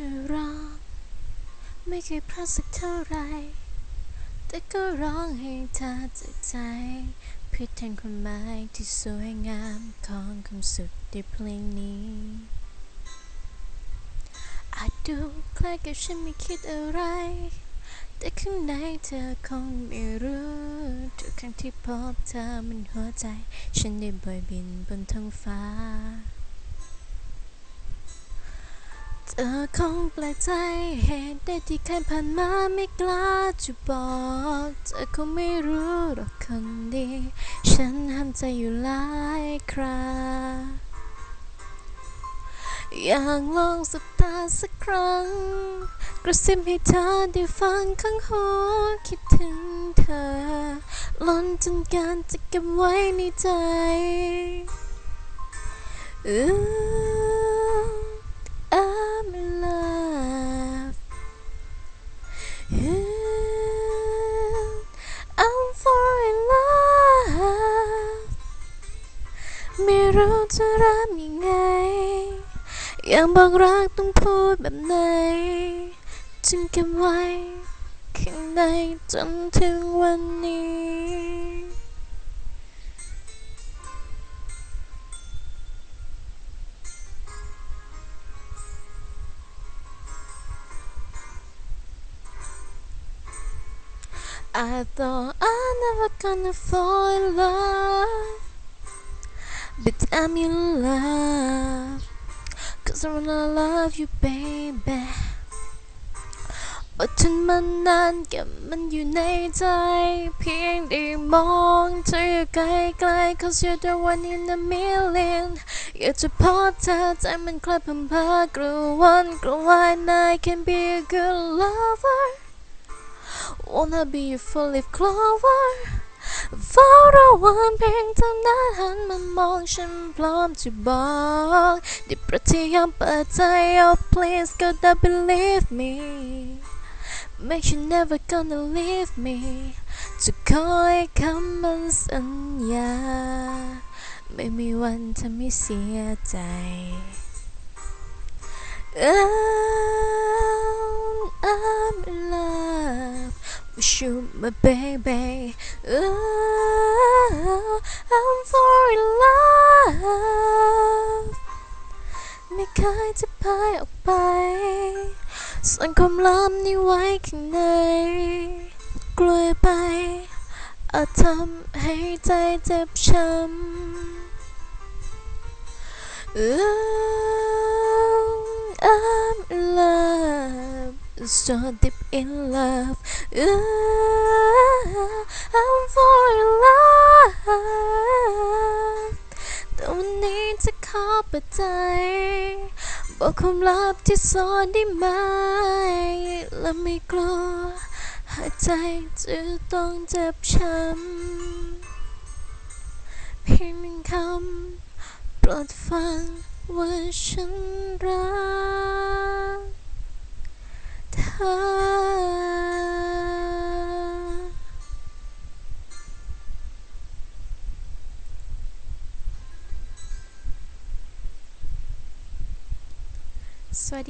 จะร้องไม่เคยพลาดสักเท่าไร แต่ก็ร้องให้เธอจากใจเพื่อแทนความหมายที่สวยงามของคำสุดในเพลงนี้ อาจดูคล้ายกับฉันไม่คิดอะไร แต่ข้างในเธอคงไม่รู้ทุกครั้งที่พบเธอมันหัวใจ ฉันได้บอยบินบนท้องฟ้า เธอคงแปลกใจเหตุใดที่เคยผ่านมาไม่กล้าจะบอกเธอคงไม่รู้หรอกคนดี ฉันห้ามใจอยู่หลายคราอยากลองสบตาสักครั้ง กระซิบให้เธอได้ฟังข้างหัวคิดถึงเธอ ล้นจนการจะเก็บไว้ในใจ Ooh, รู้จะเริ่มยังไง อยากบอกรักต้องพูดแบบไหน จึงเก็บไว้ข้างในจนถึงวันนี้ I thought I never gonna fall in love, but I'm in love. Cause I wanna love you, baby. อดทนมานานเก็บมันอยู่ในใจ เพียงได้มองเธออยู่ไกลๆ Cause you're the one in a million อยากจะพบเธอใจมันคล้ายพัมเพอกลัววันกลัววายนาย can be a good lover Wanna be a full leaf clover เฝ้ารอวันเพียงเท่านั้นหันมามองฉันพร้อมจะบอกได้โปรดที่ยอมเปิดใจ Oh please gotta believe me Make you never gonna leave me จะคอยคำมันสัญญา ไม่มีวันทำให้เสียใจ Oh, I'm in love with you, my baby. Ooh, I'm for in love. ไม่เคยจะพายออกไปซ่อนความลับนี้ไว้ข้างในกลัวไปอาจทำให้ใจเจ็บช้ำ Ooh, so deep in love. Ooh, I'm for love. แต่วันนี้จะขอเปิดใจบอกความลับที่ซ่อนได้ไหม และไม่กลัวหายใจจะต้องเจ็บช้ำเพียงหนึ่งคำโปรดฟังว่าฉันรัก สวัส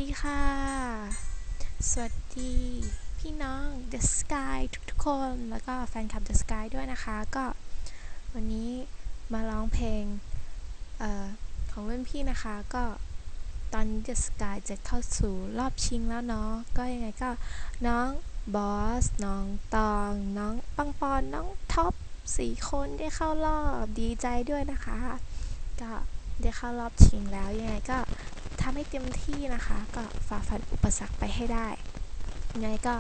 ดีค่ะ สวัสดีพี่น้อง The Sky ทุกๆคน แล้วก็แฟนคลับ The Sky ด้วยนะคะ ก็วันนี้มาร้องเพลงเอ่อของรุ่นพี่นะคะ ก็ ตอนนี้ The Sky จะเข้าสู่รอบชิงแล้วเนาะก็ยังไงก็น้องบอส น้องตอง น้องปังปอน น้องท็อปสี่คนได้เข้ารอบดีใจด้วยนะคะ ก็ได้เข้ารอบชิงแล้วยังไงก็ทำให้เต็มที่นะคะ ก็ฝ่าฟันอุปสรรคไปให้ได้ยังไงก็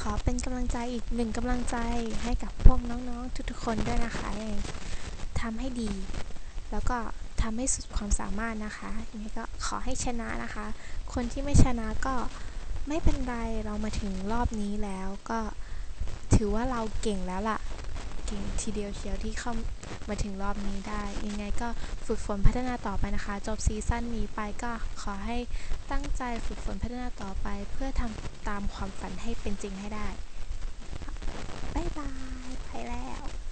ขอเป็นกำลังใจอีกหนึ่งกำลังใจให้กับพวกน้องๆทุกๆคนด้วยนะคะยังไงทำให้ดี แล้วก็ ทำให้สุดความสามารถนะคะยังไงก็ขอให้ชนะนะคะ คนที่ไม่ชนะก็ไม่เป็นไรเรามาถึงรอบนี้แล้วก็ถือว่าเราเก่งแล้วล่ะ เก่งทีเดียวเชียวที่เข้ามาถึงรอบนี้ได้ ยังไงก็ฝึกฝนพัฒนาต่อไปนะคะ จบซีซั่นนี้ไปก็ขอให้ตั้งใจฝึกฝนพัฒนาต่อไป เพื่อทำตามความฝันให้เป็นจริงให้ได้ บ๊ายบาย ไปแล้ว